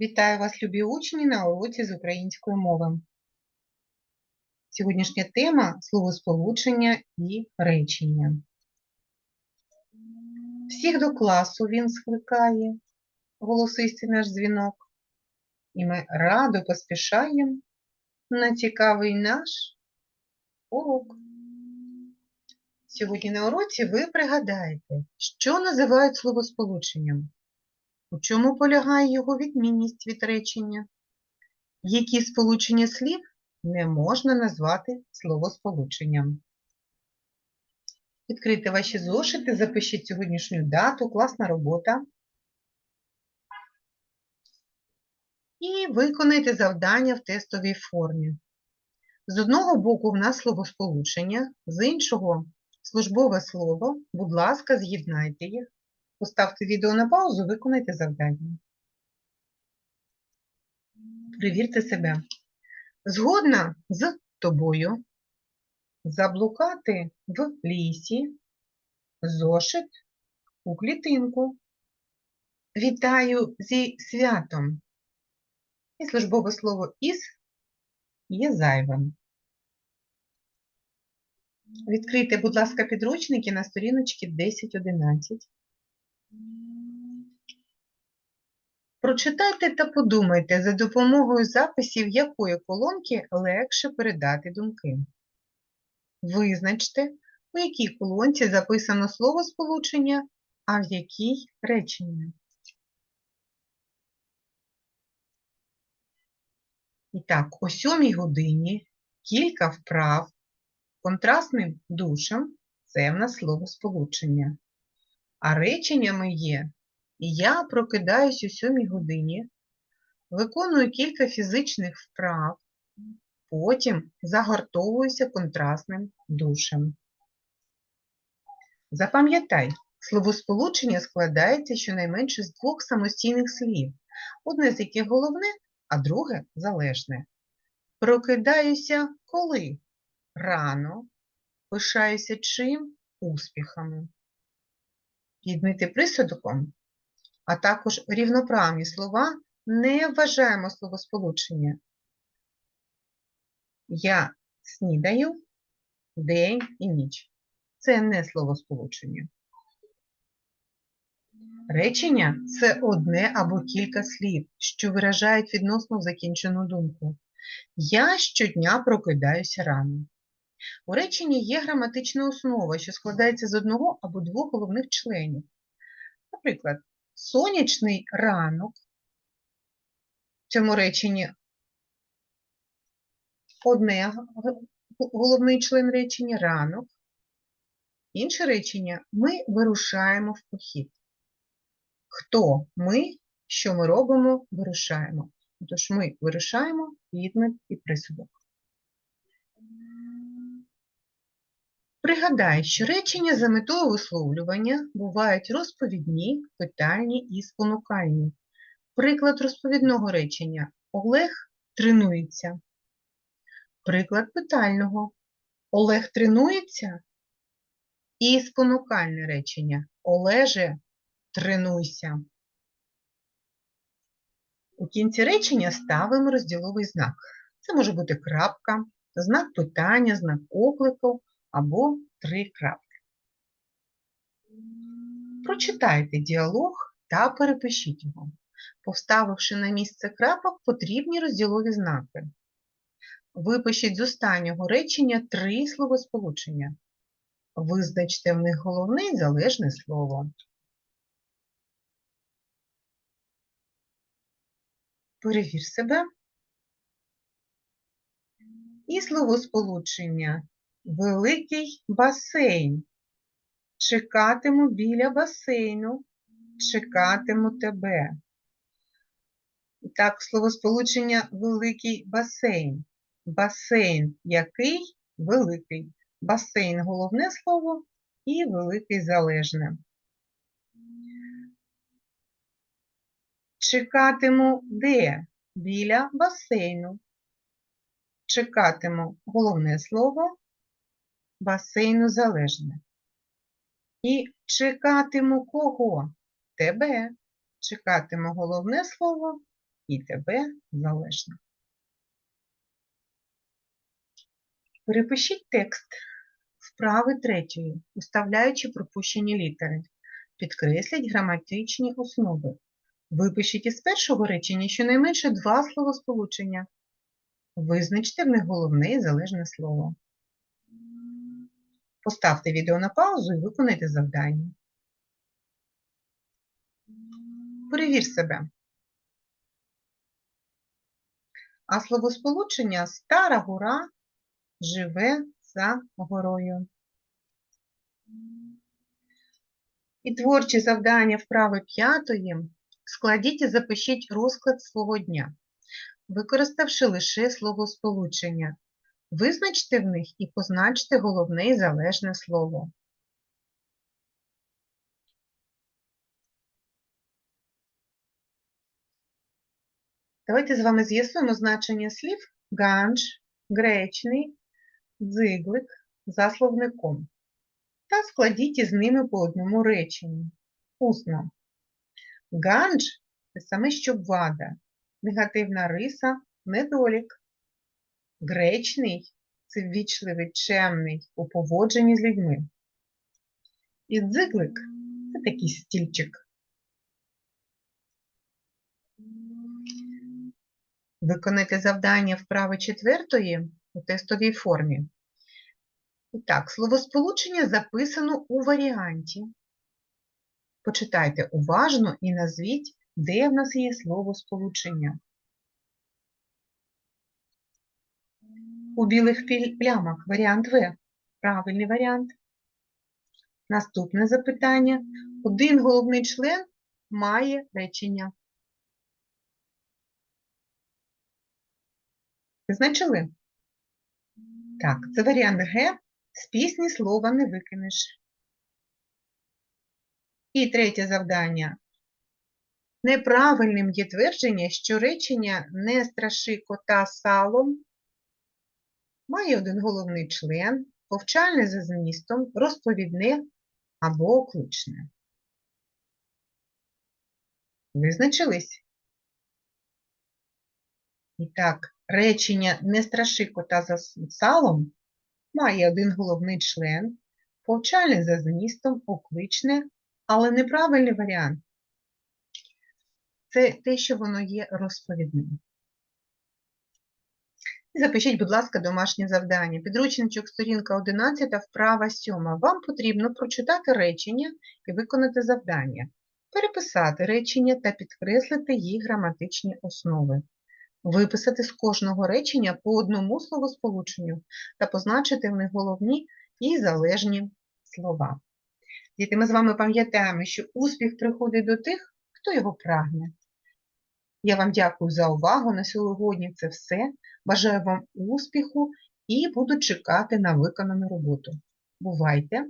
Вітаю вас, любі учні, на уроці з української мови. Сьогоднішня тема словосполучення і речення. Всіх до класу він скликає, голосистий наш дзвінок, і ми радо поспішаємо на цікавий наш урок. Сьогодні на уроці ви пригадаєте, що називають словосполученням. У чому полягає його відмінність від речення? Які сполучення слів не можна назвати словосполученням? Відкрийте ваші зошити, запишіть сьогоднішню дату, класна робота. І виконайте завдання в тестовій формі. З одного боку в нас словосполучення, з іншого службове слово. Будь ласка, з'єднайте їх. Поставте відео на паузу, виконайте завдання. Перевірте себе. Згодна з тобою заблукати в лісі, зошит у клітинку. Вітаю зі святом. І службове слово із є зайвим. Відкрийте, будь ласка, підручники на сторіночці 10-11. Прочитайте та подумайте, за допомогою записів якої колонки легше передати думки. Визначте, у якій колонці записано словосполучення, а в якій речення. І так, о сьомій годині кілька вправ контрастним душем це в нас словосполучення. А реченнями є я прокидаюсь о сьомій годині, виконую кілька фізичних вправ, потім загортовуюся контрастним душем. Запам'ятай, словосполучення складається щонайменше з двох самостійних слів, одне з яких головне, а друге залежне. Прокидаюся коли? Рано, пишаюся чим? Успіхами. Підмити присудком а також рівноправні слова не вважаємо словосполучення. Я снідаю день і ніч. Це не словосполучення. Речення це одне або кілька слів, що виражають відносно закінчену думку. Я щодня прокидаюся рано. У реченні є граматична основа, що складається з одного або двох головних членів. Наприклад, сонячний ранок. В цьому реченні одне головний член речення ранок. Інше речення ми вирушаємо в похід. Хто ми, що ми робимо, вирушаємо. Тож ми вирушаємо підмет і присудок. Пригадай, що речення за метою висловлювання бувають розповідні, питальні і спонукальні. Приклад розповідного речення Олег тренується. Приклад питального Олег тренується. І спонукальне речення Олеже тренуйся. У кінці речення ставимо розділовий знак. Це може бути крапка, знак питання, знак оклику або три крапки. Прочитайте діалог та перепишіть його, поставивши на місце крапок потрібні розділові знаки. Випишіть з останнього речення три словосполучення. Визначте в них головне і залежне слово. Перевір себе. І словосполучення Великий басейн. Чекатиму біля басейну, чекатиму тебе. І так, словосполучення великий басейн. Басейн який великий. Басейн головне слово і великий залежне. Чекатиму де? Біля басейну. Чекатиму головне слово басейну залежне. І чекатиму кого? Тебе. Чекатиму головне слово і тебе залежна. Перепишіть текст вправи третьої, уставляючи пропущені літери. Підкресліть граматичні основи. Випишіть із першого речення щонайменше два словосполучення. Визначте в них головне і залежне слово. Поставте відео на паузу і виконайте завдання. Перевір себе. А словосполучення стара гора живе за горою. І творчі завдання вправи п'ятої складіть і запишіть розклад свого дня, використавши лише словосполучення. Визначте в них і позначте головне і залежне слово. Давайте з вами з'ясуємо значення слів ганж, гречний, дзиглик за словником та складіть із ними по одному реченню. Усно. Ганж це саме що вада, негативна риса, недолік. Гречний це ввічливий, чемний у поводженні з людьми. І дзиглик це такий стільчик. Виконайте завдання вправи четвертої у тестовій формі. І так, словосполучення записано у варіанті. Почитайте уважно і назвіть, де в нас є словосполучення. У білих плямах варіант В. Правильний варіант. Наступне запитання. Один головний член має речення. Визначили? Так, це варіант Г. З пісні слова не викинеш. І третє завдання. Неправильним є твердження, що речення не страши кота салом має один головний член, повчальне за змістом, розповідне або окличне. Визначились? І так, речення не страши кота за салом має один головний член, повчальне за змістом, окличне, але неправильний варіант. Це те, що воно є розповідним. Запишіть, будь ласка, домашнє завдання. Підручничок, сторінка 11, вправа 7. Вам потрібно прочитати речення і виконати завдання, переписати речення та підкреслити їх граматичні основи. Виписати з кожного речення по одному словосполученню та позначити в них головні і залежні слова. Діти, ми з вами пам'ятаємо, що успіх приходить до тих, хто його прагне. Я вам дякую за увагу. На сьогодні це все. Бажаю вам успіху і буду чекати на виконану роботу. Бувайте!